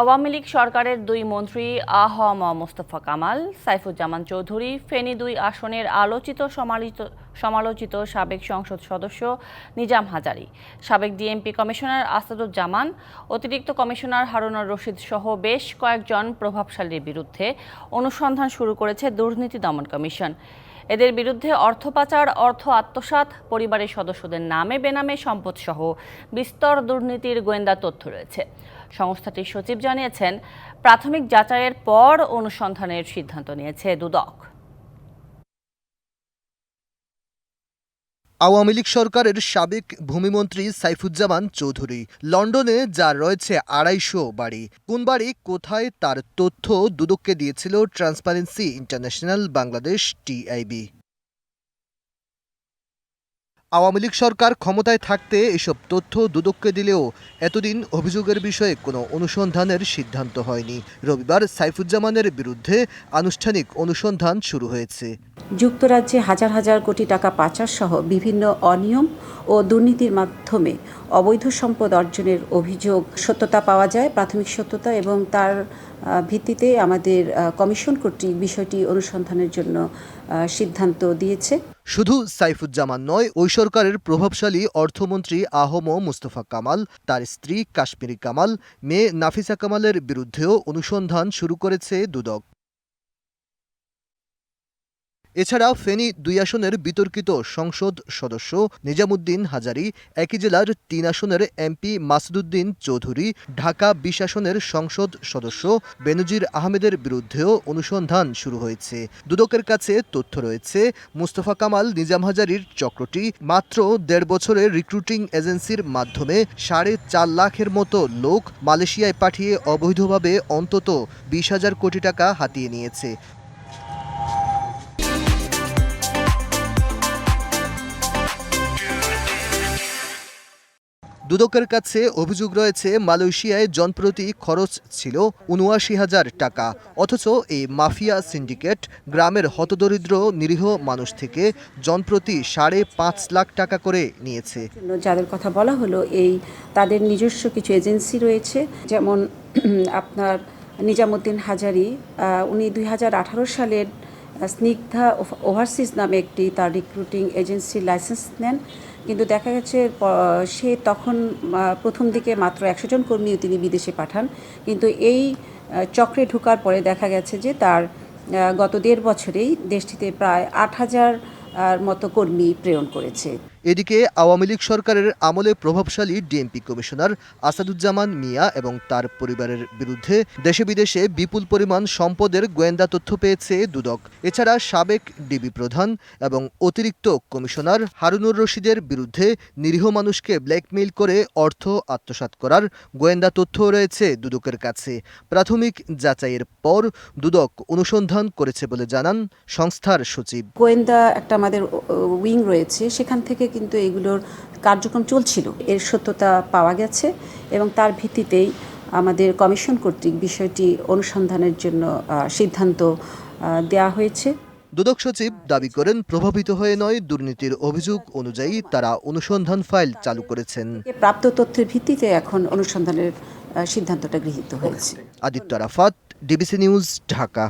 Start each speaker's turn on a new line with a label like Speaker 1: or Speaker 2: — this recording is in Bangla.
Speaker 1: আওয়ামী লীগ সরকারের দুই মন্ত্রী আহম মোস্তফা কামাল, সাইফুজ্জামান চৌধুরী, ফেনী দুই আসনের আলোচিত সমালোচিত সমালোচিত সাবেক সংসদ সদস্য নিজাম হাজারি, সাবেক ডিএমপি কমিশনার আসাদুজ্জামান, অতিরিক্ত কমিশনার হারুনুর রশিদ সহ বেশ কয়েকজন প্রভাবশালীর বিরুদ্ধে অনুসন্ধান শুরু করেছে দুর্নীতি দমন কমিশন। এদের বিরুদ্ধে অর্থ পাচার, অর্থ আত্মসাত পরিবারের সদস্যদের নামে বেনামে সম্পদসহ বিস্তর দুর্নীতির গোয়েন্দা তথ্য রয়েছে। সংস্থাটির সচিব জানিয়েছেন, প্রাথমিক যাচাইয়ের পর অনুসন্ধানের সিদ্ধান্ত নিয়েছে দুদক।
Speaker 2: আওয়ামী লীগ সরকারের সাবেক ভূমিমন্ত্রী সাইফুজ্জামান চৌধুরী লন্ডনে যার রয়েছে আড়াইশো বাড়ি। কোন বাড়ি, কোথায়, তার তথ্য দুদককে দিয়েছিল Transparency International Bangladesh TIB Awami League সরকার ক্ষমতায় থাকতে এসব তথ্য দুদককে দিলেও এতদিন অভিযোগের বিষয়ে কোনো অনুসন্ধানের সিদ্ধান্ত হয়নি। রবিবার সাইফুজ্জামানের বিরুদ্ধে আনুষ্ঠানিক অনুসন্ধান শুরু হয়েছে।
Speaker 3: যুক্তরাজ্যে হাজার হাজার কোটি টাকা পাচার সহ বিভিন্ন অনিয়ম ও দুর্নীতির মাধ্যমে অবৈধ সম্পদ অর্জনের অভিযোগ সত্যতা পাওয়া যায়, প্রাথমিক সত্যতা এবং তার ভিত্তিতে আমাদের কমিশন কর্তৃক বিষয়টি অনুসন্ধানের জন্য সিদ্ধান্ত দিয়েছে।
Speaker 2: শুধু সাইফুজ্জামান নয়, ওই সরকারের প্রভাবশালী অর্থমন্ত্রী আহম মুস্তফা কামাল, তার স্ত্রী কাশ্মীরি কামাল, মেয়ে নাফিসা কামালের বিরুদ্ধেও অনুসন্ধান শুরু করেছে দুদক। এছাড়া ফেনী দুই আসনের বিতর্কিত সংসদ সদস্য নিজামুদ্দিন হাজারি, একই জেলার তিন আসনের এমপি মাসুদুদ্দিন চৌধুরী, ঢাকা বিশ আসনের সংসদ সদস্য বেনজির আহমেদের বিরুদ্ধেও অনুসন্ধান শুরু হয়েছে। দুদকের কাছে তথ্য রয়েছে, মুস্তফা কামাল নিজাম হাজারির চক্রটি মাত্র দেড় বছরের রিক্রুটিং এজেন্সির মাধ্যমে সাড়ে চার লাখের মতো লোক মালয়েশিয়ায় পাঠিয়ে অবৈধভাবে অন্তত বিশ হাজার কোটি টাকা হাতিয়ে নিয়েছে। দুদকের কাছে অভিযোগ রয়েছে, মালয়েশিয়ায় জনপ্রতি খরচ ছিল উনআশি হাজার টাকা। অথচ এই মাফিয়া সিন্ডিকেট গ্রামের হতদরিদ্র, নিরীহ মানুষ থেকে জনপ্রতি সাড়ে পাঁচ লাখ টাকা করে নিয়েছে।
Speaker 3: যাদের কথা বলা হলো, এই তাদের নিজস্ব কিছু এজেন্সি রয়েছে, যেমন আপনার নিজামুদ্দিন হাজারি উনি দুই হাজার আঠারো সালের স্নিগ্ধা ওভ- ওভারসিজ নামে একটি তার রিক্রুটিং এজেন্সির লাইসেন্স নেন। কিন্তু দেখা গেছে সে তখন প্রথম দিকে মাত্র একশো জন কর্মীও তিনি বিদেশে পাঠান। কিন্তু এই চক্রে ঢোকার পরে দেখা গেছে যে তার গত দেড় বছরেই দেশটিতে প্রায় আট হাজার মতো কর্মী প্রেরণ করেছে।
Speaker 2: এদিকে আওয়ামী লীগ সরকারের আমলে প্রভাবশালী ডিএমপি কমিশনার আসাদুজ্জামান মিয়া এবং তার পরিবারের বিরুদ্ধে দেশে বিদেশে বিপুল পরিমাণ সম্পদের গোয়েন্দা তথ্য পেয়েছে দুদক। এছাড়া সাবেক ডিবি প্রধান এবং অতিরিক্ত কমিশনার হারুনুর রশিদের বিরুদ্ধে নিরীহ মানুষকে ব্ল্যাকমেইল করে অর্থ আত্মসাৎ করার গোয়েন্দা তথ্য রয়েছে দুদকের কাছে। প্রাথমিক যাচাইয়ের পর দুদক অনুসন্ধান করেছে বলে জানান সংস্থার সচিব।
Speaker 3: গোয়েন্দা একটা আমাদের উইং রয়েছে। সেখান থেকে কিন্তু এগুলোর কার্যক্রম চলছিল। এর সত্যতা পাওয়া গেছে এবং তার ভিত্তিতেই আমাদের কমিশন কর্তৃক বিষয়টি অনুসন্ধানের জন্য সিদ্ধান্ত দেয়া হয়েছে।
Speaker 2: দুদক সচিব দাবি করেন প্রভাবিত হয়ে নয় দুর্নীতির অভিযোগ অনুযায়ী তারা অনুসন্ধান ফাইল চালু করেছেন।
Speaker 3: প্রাপ্ত তথ্যের ভিত্তিতে এখন অনুসন্ধানের সিদ্ধান্তটা গৃহীত হয়েছে।
Speaker 2: Aditya Rafat DBC news Dhaka.